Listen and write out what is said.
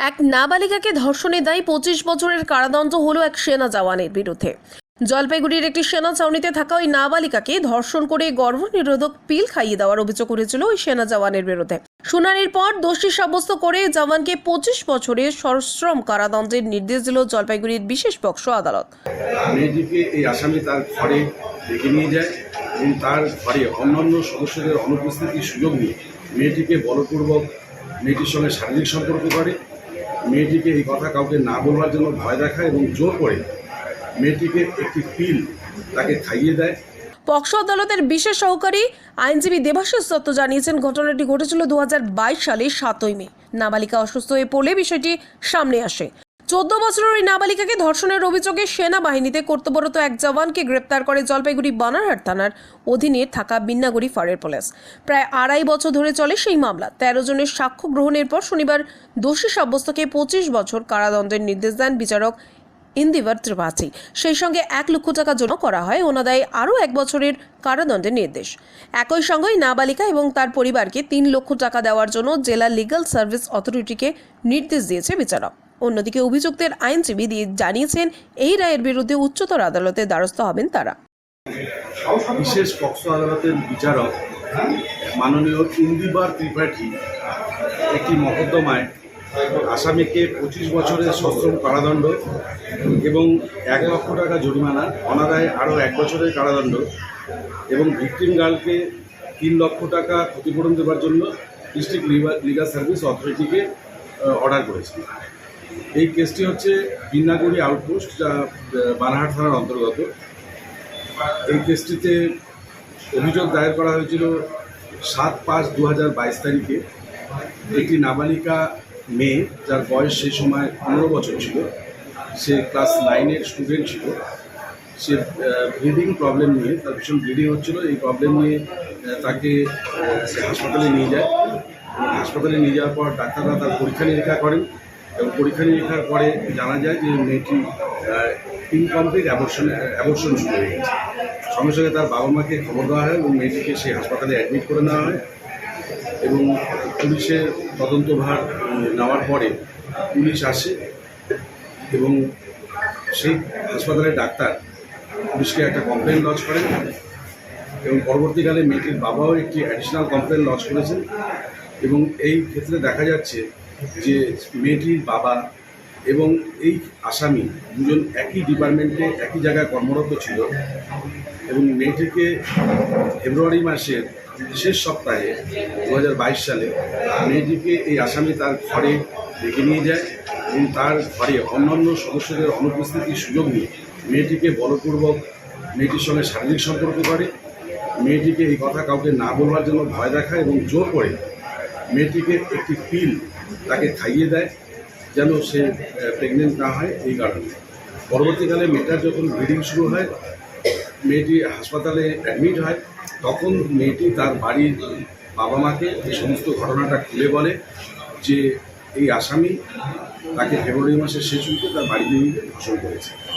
এক নাবালিকাকে ধর্ষণে দায়ী পঁচিশ বছরের কারাদণ্ড হলো এক সেনা জওয়ানের বিরুদ্ধে। জলপাইগুড়ির একটি সেনা ছাউনিতে থাকা ওই নাবালিকাকে ধর্ষণ করে গর্ভনিরোধক পিল খাইয়ে দেওয়ার অভিযোগ করেছিল ওই সেনা জওয়ানের বিরুদ্ধে। শুনানির পর দোষী সাব্যস্ত করে জওয়ানকে পঁচিশ বছরের সশ্রম কারাদণ্ডের নির্দেশ দিল জলপাইগুড়ির বিশেষ পক্ষ আদালত। তার ঘরে অন্যান্য সদস্যদের অনুপস্থিতির সুযোগ নিয়ে মেয়েটিকে বলপূর্বক মেয়েটির সঙ্গে শারীরিক সম্পর্ক করে মেয়েটিকে এই কথা কাউকে না বলবার জন্য ভয় দেখায় এবং জোর করে মেয়েটিকে একটি পিল তাকে খাইয়ে দেয়। পক্সো আদালতের বিশেষ সহকারী আইনজীবী দেবাশিস দত্ত জানিয়েছেন, ঘটনাটি ঘটেছিল বাইশ সালের সাতই মে। নাবালিকা অসুস্থ হয়ে পড়লে বিষয়টি সামনে আসে। চোদ্দ বছরের ওই নাবালিকাকে ধর্ষণের অভিযোগে সেনাবাহিনীতে কর্তব্যরত এক জওয়ানকে গ্রেপ্তার করে জলপাইগুড়ি বানারহাট থানার অধীনে থাকা বিন্নাগুড়ি ফাঁড়ের পুলিশ। প্রায় আড়াই বছর ধরে চলে সেই মামলা। তেরো জনের সাক্ষ্য গ্রহণের পর শনিবার দোষী সাব্যস্তকে পঁচিশ বছর কারাদণ্ডের নির্দেশ দেন বিচারক ইন্দিবর ত্রিপাঠী। সেই সঙ্গে এক লক্ষ টাকা জন্য করা হয় ওনাদায় আরও এক বছরের কারাদণ্ডের নির্দেশ। একই সঙ্গে নাবালিকা এবং তার পরিবারকে তিন লক্ষ টাকা দেওয়ার জন্য জেলা লিগাল সার্ভিস অথরিটিকে নির্দেশ দিয়েছে বিচারক। অন্যদিকে অভিযুক্তের আইনজীবী জানিয়েছেন, এই রায়ের বিরুদ্ধে উচ্চতর আদালতে দ্বারস্থ হবেন তারা। বিশেষ পক্সো আদালতের বিচারক, মাননীয় ইন্দিবার ত্রিপাঠী, একটি মকদ্দমায় আসামিকে পঁচিশ বছরের সশ্রম কারাদণ্ড এবং এক লক্ষ টাকা জরিমানা, অনাদায়ে আরও এক বছরের কারাদণ্ড এবং ভিকটিম গার্লকে তিন লক্ষ টাকা ক্ষতিপূরণ দেওয়ার জন্য ডিস্ট্রিক্ট লিগাল সার্ভিস অথরিটিকে অর্ডার করেছে। এই কেসটি হচ্ছে বিন্নাগুড়ি আউটপোস্ট যা বানাহাট থানার অন্তর্গত। এই কেসটিতে অভিযোগ দায়ের করা হয়েছিল সাত পাঁচ দু হাজার বাইশ তারিখে। একটি নাবালিকা মেয়ে, যার বয়স সেই সময় পনেরো বছর ছিল, সে ক্লাস নাইনের স্টুডেন্ট ছিল। সে ব্লিডিং প্রবলেম নিয়ে, তার ভীষণ ব্লিডিং হচ্ছিল। এই প্রবলেম নিয়ে তাকে হাসপাতালে নিয়ে যায়। হাসপাতালে নিয়ে যাওয়ার পর ডাক্তাররা তার পরীক্ষা নিরীক্ষা করেন। এবং পরীক্ষা নিরীক্ষার পরে জানা যায় যে মেয়েটি ইনকমপ্লিট অ্যাবর্শন অ্যাবর্শন শুরু হয়ে গেছে। সঙ্গে সঙ্গে তার বাবা মাকে খবর দেওয়া হয় এবং মেয়েটিকে সেই হাসপাতালে অ্যাডমিট করে নেওয়া হয় এবং পুলিশের তদন্তভার নেওয়ার পরে পুলিশ আসে এবং সেই হাসপাতালের ডাক্তার পুলিশকে একটা কমপ্লেন লজ করেন এবং পরবর্তীকালে মেয়েটির বাবাও একটি অ্যাডিশনাল কমপ্লেন লজ করেছেন এবং এই ক্ষেত্রে দেখা যাচ্ছে যে মেয়েটির বাবা এবং এই আসামি দুজন একই ডিপার্টমেন্টে একই জায়গায় কর্মরত ছিল এবং মেয়েটিকে ফেব্রুয়ারি মাসের শেষ সপ্তাহে দু হাজার বাইশ সালে মেয়েটিকে এই আসামি তার ঘরে ডেকে নিয়ে যায় এবং তার ঘরে অন্যান্য সদস্যদের অনুপস্থিতির সুযোগ নিয়ে মেয়েটিকে বলপূর্বক মেয়েটির সঙ্গে শারীরিক সম্পর্ক করে, মেয়েটিকে এই কথা কাউকে না বলবার জন্য ভয় দেখায় এবং জোর করে মেয়েটিকে একটি পিল তাকে খাইয়ে দেয় যেন সে প্রেগনেন্ট না হয় এই কারণে। পরবর্তীকালে মেয়েটার যখন ব্লিডিং শুরু হয়, মেয়েটি হাসপাতালে অ্যাডমিট হয়, তখন মেয়েটি তার বাড়ির বাবা মাকে এই সমস্ত ঘটনাটা খুলে বলে যে এই আসামি তাকে ফেব্রুয়ারি মাসের শেষ উইকে তার বাড়িতে নিয়ে ধর্ষণ করেছে।